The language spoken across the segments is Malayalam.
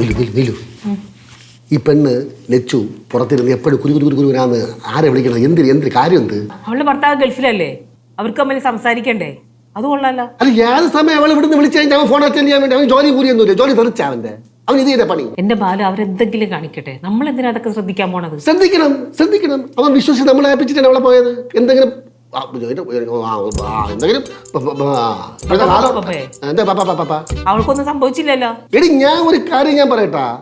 വിലു വിലു വിലു ഈ പെണ്ണ് ലച്ചു പുറത്തിരുന്ന് എപ്പോഴും കുരു കുരു കുരു കുരുരാന്ന് ആരെ വിളിക്കണം? എന്തിന് എന്തിന്? കാര്യം എന്ത്? അവളുടെ ഭർത്താവ് ഗൾഫിലല്ലേ? അവർക്ക് തമ്മിൽ സംസാരിക്കണ്ടേ? അത് കൊള്ളാലോ. അല്ല ഏത് സമയം അവൾ ഇവിടുന്ന് വിളിച്ചു അവൻ ഫോൺ അറ്റൻഡ് ചെയ്യാൻ വേണ്ടി അവൻ ജോലി കൂലിയൊന്നുമില്ല. ജോലി തെറിച്ച അവന്റെ അവൻ ഇത് ചെയ്ത പണി. എന്റെ ബാലു അവരെന്തെങ്കിലും കാണിക്കട്ടെ? നമ്മൾ എന്തിനാ അതൊക്കെ ശ്രദ്ധിക്കാൻ പോണത്? ശ്രദ്ധിക്കണം ശ്രദ്ധിക്കണം. അവൻ വിശ്വസിച്ച് നമ്മളെ ഏൽപ്പിച്ചിട്ടാണ് അവളെ പോയത്. എന്തെങ്കിലും എന്തെങ്കിലും അവൾക്കൊന്നും സംഭവിച്ചില്ലല്ലോ. എടി ഞാൻ ഒരു കാര്യം ഞാൻ പറയട്ടാ.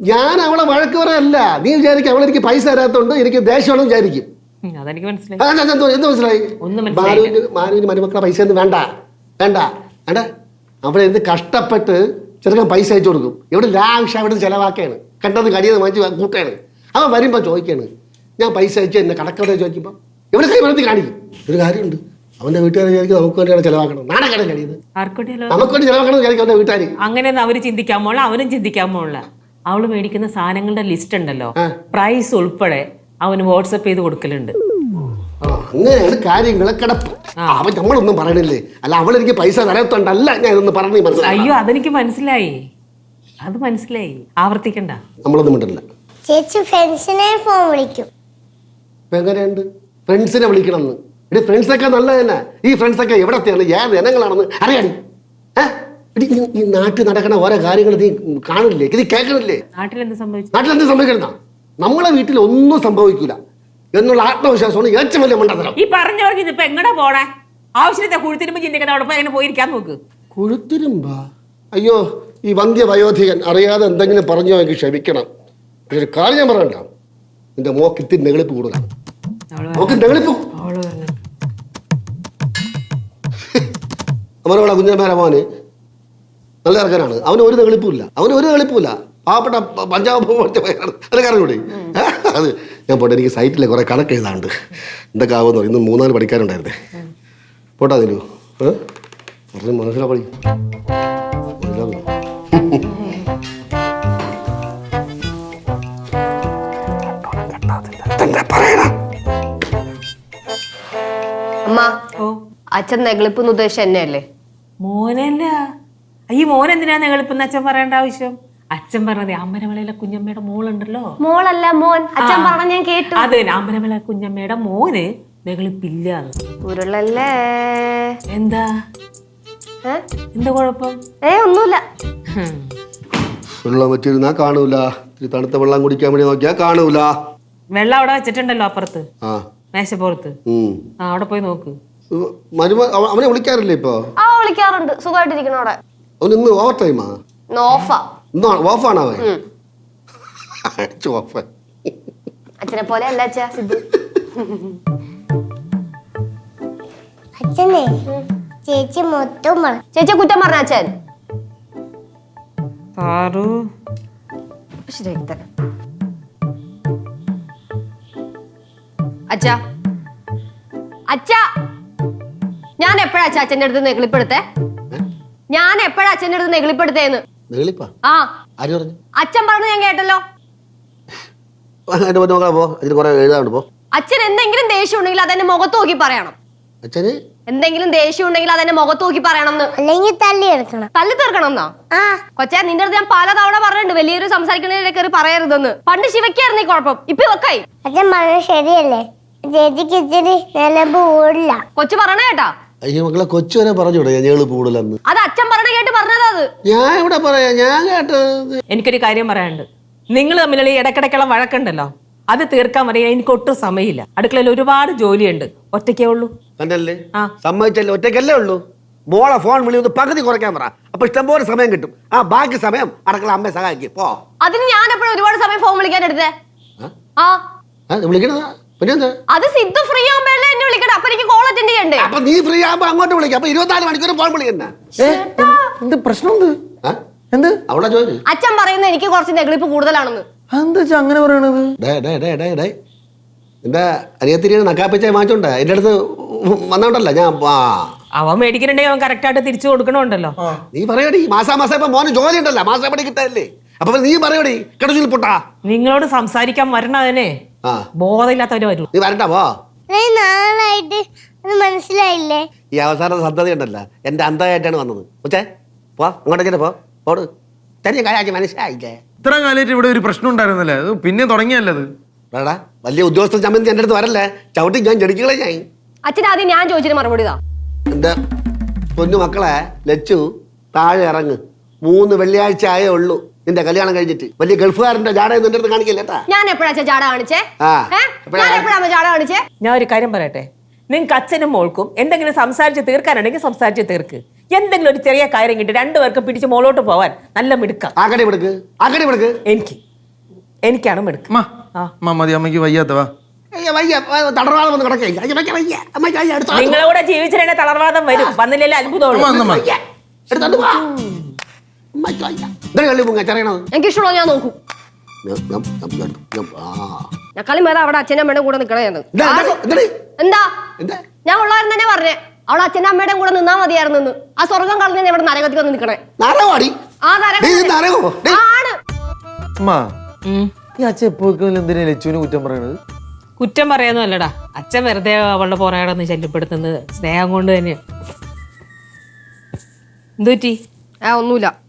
ഞാൻ അവളെ വഴക്ക് പറയല്ല നീ വിചാരിക്കും അവളെനിക്ക് പൈസ തരാത്തോണ്ട് എനിക്ക് ദേഷ്യമാണെന്ന് വിചാരിക്കും. അതെനിക്ക് മനസ്സിലായി. എന്ത് മനസ്സിലായി. മാനുവിന് മാനുവിന് മരുമക്കളെ പൈസ ഒന്നും വേണ്ട. വേണ്ട. വേണ്ട. അവിടെ എന്ത് കഷ്ടപ്പെട്ട് ചെറുക്കൻ പൈസ അയച്ചു കൊടുക്കും. ഇവിടെ ലാവിഷ അവിടെ ചിലവാക്കാണ് കണ്ടത് കടിയത് വാങ്ങിച്ച് കൂട്ടാണ്. അവൻ വരുമ്പോൾ ചോദിക്കാണ്. ഞാൻ പൈസ അയച്ചു എന്നെ കടക്കവിടെ ചോദിക്കുമ്പോൾ ഇവിടെ കൈമണത്തി കാണിക്കും ഒരു കാര്യമുണ്ട്. അവന്റെ വീട്ടുകാരെ വിചാരിക്കും നമുക്ക് വേണ്ടിയാണ് ചെലവാക്കണം നാടകം കഴിയുന്നത് നമുക്ക് വേണ്ടി ചെലവാക്കണം വിചാരിക്കും അവന്റെ വീട്ടുകാർ അങ്ങനെയൊന്നും അവർ ചിന്തിക്കാൻ പോള അവനും ചിന്തിക്കാൻ പോള അവൾ മേടിക്കുന്ന സാധനങ്ങളുടെ ലിസ്റ്റ് ഉണ്ടല്ലോ. പ്രൈസ് ഉൾപ്പെടെ അവന് വാട്സപ്പ് ചെയ്ത് കൊടുക്കലുണ്ട്. ആ, അങ്ങനെയാണ് കാര്യങ്ങളെ കിടപ്പ്. അവൻ നമ്മളൊന്നും പറയണില്ലേ? അല്ല അവൾ എനിക്ക് പൈസ തരത്തുണ്ടല്ല ഞാൻ ഇതൊന്നും പറഞ്ഞു മനസ്സിലായി അയ്യോ അതെനിക്ക് മനസ്സിലായി. അത് മനസ്സിലായി. ആവർത്തിക്കണ്ട. നമ്മളൊന്നും മിണ്ടില്ല ചേച്ചി ഫ്രണ്ട്സിനെ ഫോൺ വിളിക്കും. എങ്ങനെയുണ്ട്? ഫ്രണ്ട്സിനെ വിളിക്കണം എന്ന് ഇടി ഫ്രണ്ട്സൊക്കെ നല്ലത് തന്നെ. ഈ ഫ്രണ്ട്സൊക്കെ എവിടത്തെയാണ് ഏത് ജനങ്ങളാണെന്ന് അറിയാടി. ഈ- നാട്ടിൽ നടക്കുന്ന ഓരോ കാര്യങ്ങൾ നീ കാണില്ലേ? ഇത് കേൾക്കണില്ലേ? നാട്ടിൽ എന്ത് സംഭവിച്ചു? നാട്ടിൽ എന്ത് സംഭവിക്കണം നമ്മളെ വീട്ടിൽ ഒന്നും സംഭവിക്കൂല എന്നുള്ള ആത്മവിശ്വാസമാണ് ഏറ്റവും വലിയ മണ്ടത്തരം. ഈ പറഞ്ഞു പറഞ്ഞു ഇപ്പൊ എങ്ങടെ പോണേ? ആവശ്യത്തെ കുഴുത്തിരുമ്പ് ചിന്തിക്കുന്ന അവിടെ പോയി പോയിരിക്കാൻ നോക്ക്. കുഴുത്തിരുമ്പ? അയ്യോ ഈ വന്ധ്യ വയോധികൻ അറിയാതെ എന്തെങ്കിലും പറഞ്ഞോ എനിക്ക് ക്ഷമിക്കണം. പക്ഷെ കാര്യം ഞാൻ പറയണ്ട. നിന്റെ മോക്ക് ഇത്തിരി കൂടുതലാണ് അമരവള കുഞ്ഞമ്മേരെ മോന് നല്ല ഇറക്കാനാണ്. അവന് ഒരു തെളിപ്പില്ല അവന് ഒരു തെളിപ്പില്ല പാവപ്പെട്ട പഞ്ചാബ് പയ്യനാണ്. അത് കാരണം കൂടി അത് ഞാൻ പോട്ടെ എനിക്ക് സൈറ്റിലെ കുറെ കണക്ക് എഴുതാണ്ട് എന്തൊക്കെ ആവുമെന്ന് പറയും ഇന്ന് മൂന്നാൽ പഠിക്കാനുണ്ടായിരുന്നേ. പോട്ടാ അതിലു. ഏ? പറഞ്ഞ് മനസ്സിലാക്കി മനസ്സിലാക്കണം അച്ഛൻ നെഗളിപ്പെന്ന് ഉദ്ദേശിച്ച എന്നെയല്ലേ? മോനല്ല. ഈ മോൻ എന്തിനാ നെഗളിപ്പെന്ന് അച്ഛൻ പറയേണ്ട ആവശ്യം? അച്ഛൻ പറഞ്ഞത് അമ്പലമലയിലെ കുഞ്ഞമ്മയുടെ മോളുണ്ടല്ലോ. മോളല്ല മോൻ. അച്ഛൻ പറഞ്ഞ ഞാൻ കേട്ടു. അതെ അമ്പലമല കുഞ്ഞമ്മയുടെ മോന് നെകളിപ്പില്ല ഉരുളല്ലേ. എന്താ? എന്താ കുഴപ്പം? ഏ ഒന്നുമില്ല. വെള്ളം വെച്ചിരുന്നാ കാണൂല. ഇത്തിരി തണുത്ത വെള്ളം കുടിക്കാൻ വേണ്ടി നോക്കിയാ കാണൂല. വെള്ളം അവിടെ വെച്ചിട്ടുണ്ടല്ലോ അപ്പുറത്ത്. ആ. മേശപ്പുറത്ത്. ആ അവിടെ പോയി നോക്ക്. മരുമ അവനെ വിളിക്കാറില്ലേ ഇപ്പൊ? ആ വിളിക്കാറുണ്ട്. സുഖമായിട്ടിരിക്കണ അവിടെ. അവൻ ഇന്ന് ഓവർ ടൈമാ നോഫാ ഇന്ന് ഓഫാണ് അവൻ? ഓഫ് അച്ഛനെ പോലെ അല്ല അച്ഛാ സിദ്ധു. അച്ഛനെ ചേച്ചി മൊത്തം ചേച്ചി കുറ്റം പറഞ്ഞ അച്ഛൻ? പാറു. ശരിയാക്കി തരാം അച്ഛാ. അച്ഛാ. എപ്പോഴാ ചാച്ചന്റെ അടുത്ത് നെഗളിപ്പെടുത്തേ ഞാൻ എപ്പോഴാ അച്ഛന്റെ അടുത്ത് നെഗളിപ്പെടുത്തേന്ന് ആ. ആര് പറഞ്ഞു? അച്ഛൻ പറഞ്ഞു ഞാൻ കേട്ടല്ലോ. അതിന്റെ പറ്റി പോ. അതിന് കുറെ എഴുതാണ്ട് പോ. അച്ഛൻ എന്തെങ്കിലും ദേഷ്യം ഉണ്ടെങ്കിൽ അതെന്നെ മുഖത്ത് നോക്കി പറയണം. അച്ഛന്? എന്തെങ്കിലും ദേഷ്യം ഉണ്ടെങ്കിൽ അതെന്നെ മുഖത്ത് നോക്കി പറയണം അല്ലെങ്കിൽ തല്ലി എടുക്കണം. തല്ലി തീർക്കണം എന്നാ? കൊച്ചാ കൊച്ചേ നിന്റെ അടുത്ത് ഞാൻ പല തവണ പറഞ്ഞിട്ടുണ്ട് വലിയൊരു സംസാരിക്കുന്നതിനെ കയറി പറയരുതെന്ന്. പണ്ട് ശിവക്കായിരുന്നു ഈ കുഴപ്പം. ഇപ്പൊ ഇവക്കായി അച്ഛൻ പറഞ്ഞത് ശരിയല്ലേ? ചേച്ചിക്ക് ഇച്ചിരി നിലമ്പ് ഓടില്ല കൊച്ചു പറഞ്ഞ കേട്ടാ? അയ്യോ മക്കളെ കൊച്ചു വരെ പറഞ്ഞു വിടാം ഞേൾ കൂടുതലെന്ന് അത് അച്ഛൻ പറഞ്ഞ കേട്ട് പറഞ്ഞതാ അത്. ഞാൻ ഇവിടെ പറയാ ഞാൻ കേട്ടത് എനിക്കൊരു കാര്യം പറയാനുണ്ട്. നിങ്ങൾ തമ്മിലുള്ള ഈ ഇടക്കിടക്കുള്ള വഴക്കുണ്ടല്ലോ അത് തീർക്കാൻ പറയാൻ എനിക്ക് ഒട്ടും സമയമില്ല. അടുക്കളയിൽ ഒരുപാട് ജോലിയുണ്ട്. ഒറ്റയ്ക്കേ ഉള്ളൂ. കണ്ടല്ലേ? ആ. സമ്മതിച്ചല്ലേ? ഒറ്റയ്ക്കല്ലേ ഉള്ളൂ. മോളെ ഫോൺ വിളി ഒന്ന് പകുതി കുറയ്ക്കാൻ പറ. അപ്പൊ ഇഷ്ടംപോലെ സമയം കിട്ടും. ആ ബാക്കി സമയം അടക്കള അമ്മയെ സഹായിക്കും. പോ. അതിന് ഞാൻ എപ്പോഴും ഒരുപാട് സമയം ഫോൺ വിളിക്കാൻ എടുത്തേ? ആ? ആ ആ, വിളിക്കണതാ. പിന്നെ അത് സിദ്ധു ഫ്രീ ആകുമ്പോഴല്ലേ എന്നെ വിളിക്കട്ടെ അപ്പൊ എനിക്ക് കോൾ അറ്റൻഡ് ചെയ്യണ്ടേ? അപ്പൊ നീ ഫ്രീ ആകുമ്പോ അങ്ങോട്ട് വിളിക്കാം. അപ്പൊ ഇരുപത്തിനാല് മണിക്കൂർ ഫോൺ വിളിക്കണ്ട എന്ത് പ്രശ്നമുണ്ട്? ആ? എന്ത്? അവളെ ചോദിച്ചു അച്ഛൻ പറയുന്നത് എനിക്ക് കുറച്ച് നെഗളിപ്പ് കൂടുതലാണെന്ന്. എന്താ അങ്ങനെ പറയണത്? ഡേ ഡേ ഡേ ഡേ ഡേ. എന്റെ അനിയത്തിരി നക്കാപ്പിച്ച വാങ്ങിച്ചോണ്ട? എന്റെ അടുത്ത് വന്നോണ്ടല്ല ഞാൻ അവൻ മേടിക്കുന്നുണ്ടെങ്കിൽ അവൻ കറക്റ്റായിട്ട് തിരിച്ചു കൊടുക്കണമുണ്ടല്ലോ നീ പറയടി. മാസാ മാസം ഇപ്പൊ മോന് ജോലി ഉണ്ടല്ലോ. മാസം പടി കിട്ടാല്ലേ അപ്പൊ നീ പറയടി കടച്ചിൽ പൊട്ടാ. നിങ്ങളോട് സംസാരിക്കാൻ വരണതിനെ ആ. ബോധമില്ലാത്തവര് വരുള്ളൂ. നീ വരണ്ട പോ നാളായിട്ട് അത് മനസ്സിലായില്ലേ? ഈ അവസാന സന്തതി ഉണ്ടല്ല എന്റെ അന്തമായിട്ടാണ് വന്നത്. ഉച്ചേ പോ അങ്ങോട്ടേക്ക് പോ പോട്. തന്നെ കാര്യമാക്കി മനസ്സിലായില്ലേ? ഇത്ര കാലമായിട്ട് ഇവിടെ ഒരു പ്രശ്നം ഉണ്ടായിരുന്നല്ലേ? അത് പിന്നെ തുടങ്ങിയല്ലത് വേടാ വലിയ ഉദ്യോഗസ്ഥ ചമ്മന്തി എന്റെ അടുത്ത് വരല്ലേ? ചവിട്ടി ഞാൻ ജടിക്കളെ ഞാൻ. അച്ഛൻ ആദ്യം ഞാൻ ചോദിച്ചിട്ട് മറുപടി എന്താ പൊന്നു മക്കളെ ലച്ചു താഴെ ഇറങ്ങ്. മൂന്ന് വെള്ളിയാഴ്ച ആയേ ഉള്ളൂ. നിന്റെ കല്യാണം കഴിഞ്ഞിട്ട് വലിയ ഗൾഫുകാരന്റെ ജാട നിന്റെ അടുത്ത് കാണിക്കില്ലേട്ടാ ഞാൻ എപ്പോഴാ ജാട കാണിച്ചേ? ആ? എപ്പോഴാ? ഞാൻ എപ്പോഴാ ജാട കാണിച്ചേ? ഞാൻ ഒരു കാര്യം പറയട്ടെ? നിങ്ങൾക്ക് അച്ഛനും മോൾക്കും എന്തെങ്കിലും സംസാരിച്ച് തീർക്കാനുണ്ടെങ്കിൽ സംസാരിച്ച് തീർക്ക്. എന്തെങ്കിലും ഒരു ചെറിയ കാര്യം കിട്ടി രണ്ടുപേർക്കും പിടിച്ച് മോളോട്ട് പോവാൻ നല്ല മിടുക്ക. വിടുക്ക് എനിക്ക്. എനിക്കാണ് മിടുക്ക്. അമ്മ അമ്മ മതി അമ്മയ്ക്ക് വയ്യാത്തവാ അയ്യ, വയ്യ തടർവാദം വന്ന് കിടക്കേ. നിങ്ങളെ കൂടെ ജീവിച്ചിട്ട് തളർവാദം വരും. വന്നില്ലല്ലോ അത്ഭുതമാണ്. എടുത്തോണ്ട് ചെറിയണത് എനിക്ക് ഇഷ്ടമുള്ള ഞാൻ നോക്കും. ഞാൻ- കളി മേത അവിടെ അച്ഛനും അമ്മയുടെ കൂടെ നിക്കണേ എന്താ? ഞാൻ ഉള്ളവരും തന്നെ പറഞ്ഞേ. അവിടെ അച്ഛന്റെ അമ്മയുടെ കൂടെ നിന്നാ മതിയായിരുന്നു ആ സ്വർഗം കളഞ്ഞ ഇവിടെ നരകത്തിൽ വന്ന് നിക്കണേ. നരവാടി ആ. ആണ്. ഈ അച്ഛൻ എപ്പോഴും എന്തിനാ ലച്ചുവിനെ കുറ്റം പറയണത്? കുറ്റം പറയാന്നല്ലടാ അച്ഛൻ വെറുതെ അവളുടെ പുറകെ ശല്യപ്പെടുത്തുന്നത് സ്നേഹം കൊണ്ട് തന്നെയാണ് എന്തുപറ്റി? ആ ഒന്നുമില്ല.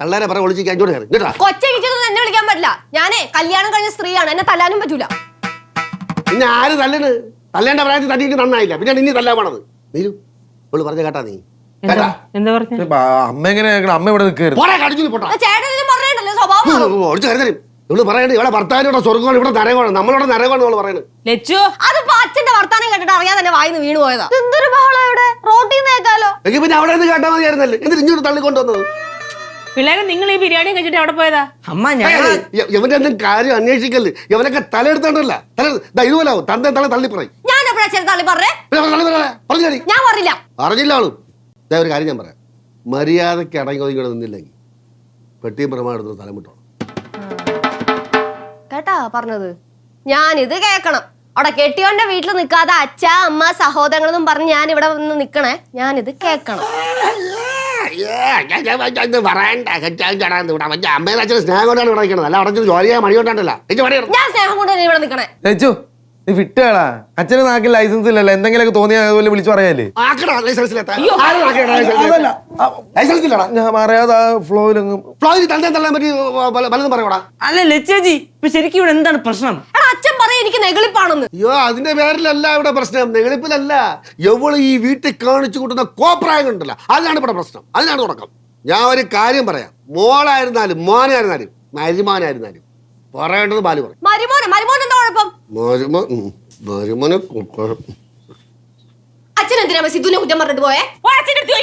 തള്ളേരെ പറ ഒളിച്ച് ഇങ്ങോട്ട് കയറി. ഇങ്ങോട്ട് കൊച്ചടിച്ചതൊന്നും എന്നെ വിളിക്കാൻ പറ്റില്ല. ഞാനേ കല്യാണം കഴിഞ്ഞ സ്ത്രീയാണ്. എന്നെ തല്ലാനും പറ്റൂല. പിന്നെ ആര് തല്ലണ്? തല്ലേണ്ട പ്രായത്തിൽ തല്ലിയിട്ട് നന്നായില്ല. പിന്നെ ഇനി തല്ലാൻ പോണത്. നീരു പറഞ്ഞ കേട്ടാ നീ. എന്താ? കേട്ടാ? എന്താ പറഞ്ഞു? അമ്മ എങ്ങനെ അമ്മ ഇവിടെ നിൽക്കരുത്. പോടാ കടിച്ചു പോട്ടാ ചേട്ടൻ പറഞ്ഞിട്ടല്ലേ സ്വഭാവം ഒളിച്ച് ഇവൾ പറയണത് ഇവിടെ ഭർത്താവിനോட സ്വർഗമാണ് ഇവിടെ നരകമാണ് നമ്മളോട് നരകമാണ് നമ്മൾ പറയണത്. ലച്ചു? അതിപ്പോ അച്ഛന്റെ വർത്താനം കേട്ടിട്ട് അറിയാതെ തന്നെ വായിന്ന് വീണ് പോയതാ. എന്തൊരു ബഹളം ഇവിടെ? റോട്ടിൽ നിന്ന് കേൾക്കാലോ. എങ്കിൽ പിന്നെ അവിടെ നിന്ന് കേട്ടാ മതിയായിരുന്നല്ലേ എന്തിന് ഇങ്ങോട്ട് തള്ളിക്കൊണ്ടുവന്നത്? പിള്ളേരെ നിങ്ങൾ ഈ ബിരിയാണി കഴിച്ചിട്ട് അവിടെ പോയതാ? അമ്മ ഞാൻ ഇവന്റെ എന്തും കാര്യം അന്വേഷിക്കല്ലേ? ഇവനൊക്കെ തലയെടുത്തോണ്ടല്ല. തല ദാ ഇതുപോലാവും തന്റെ തല തള്ളി പറയും ഞാൻ എപ്പോഴാ തള്ളി പറഞ്ഞേ? ഞാൻ പറഞ്ഞില്ല. അറിഞ്ഞില്ല ആളും ഒരു കാര്യം ഞാൻ പറയാം. മര്യാദയ്ക്ക് അടങ്ങി ഒതുങ്ങി നിന്നില്ലെങ്കിൽ പെട്ടിയും പ്രമാണം എടുത്ത് തലമുട്ടോണം. കേട്ടാ പറഞ്ഞത്? ഞാൻ ഇത് കേക്കണം. അവിടെ കെട്ടിയോന്റെ വീട്ടിൽ നിൽക്കാതെ അച്ഛ അമ്മ സഹോദരങ്ങളെന്നും പറഞ്ഞ് ഞാൻ ഇവിടെ വന്ന് നിക്കണേ ഞാൻ ഇത് കേക്കണം അച്ഛന് സ്നേഹം കൊണ്ടാണ് ഇവിടെ നിൽക്കണത്. അല്ല അവിടെ ജോലിയാ മണി കൊണ്ടാണ്ടല്ല ഞാൻ സ്നേഹം കൊണ്ടാണ് ഇവിടെ നിക്കണേ ലച്ചു നീ വിട്ടുകളാ അച്ഛന് നാക്കിൽ ലൈസൻസ് ഇല്ലല്ലോ. എന്തെങ്കിലുമൊക്കെ തോന്നിയാൽ അതുപോലെ വിളിച്ചു പറയാല്ലേ? ആക്കടാ ലൈസൻസിലെത്താൻ ലൈസൻസ് ഇല്ലടാ. ഞാൻ അറിയാതെ ഫ്ലോയിലങ്ങ് ഫ്ലോയിൽ തന്നെ തള്ളാൻ പറ്റി പല- പലതും പറയൂടാ. അല്ല ലച്ചേജി ഇപ്പൊ ശരിക്കും ഇവിടെ എന്താണ് പ്രശ്നം? എടാ അച്ഛൻ പറയും എനിക്ക് നെഗളിപ്പാണെന്ന്. അയ്യോ അതിന്റെ പേരിലല്ല ഇവിടെ പ്രശ്നം. നെളിപ്പിലല്ല എവൾ ഈ വീട്ടിൽ കാണിച്ചു കൂട്ടുന്ന കോപ്രായം ഉണ്ടല്ലോ അതിനാണ് ഇവിടെ പ്രശ്നം. അതിനാണ് തുടക്കം. ഞാൻ ഒരു കാര്യം പറയാം. മോളായിരുന്നാലും മോനായിരുന്നാലും മരുമോനായിരുന്നാലും പറയേണ്ടത് ബാലു പറയും മരുമോനെ മരുമോൻ എന്താ കുഴപ്പം? മരുമോ മരുമോനെ അച്ഛൻ എന്തിനാ സിദ്ധുവിനെ കുറ്റം പറഞ്ഞിട്ട് പോയേ? അച്ഛന്റെ അടുത്ത്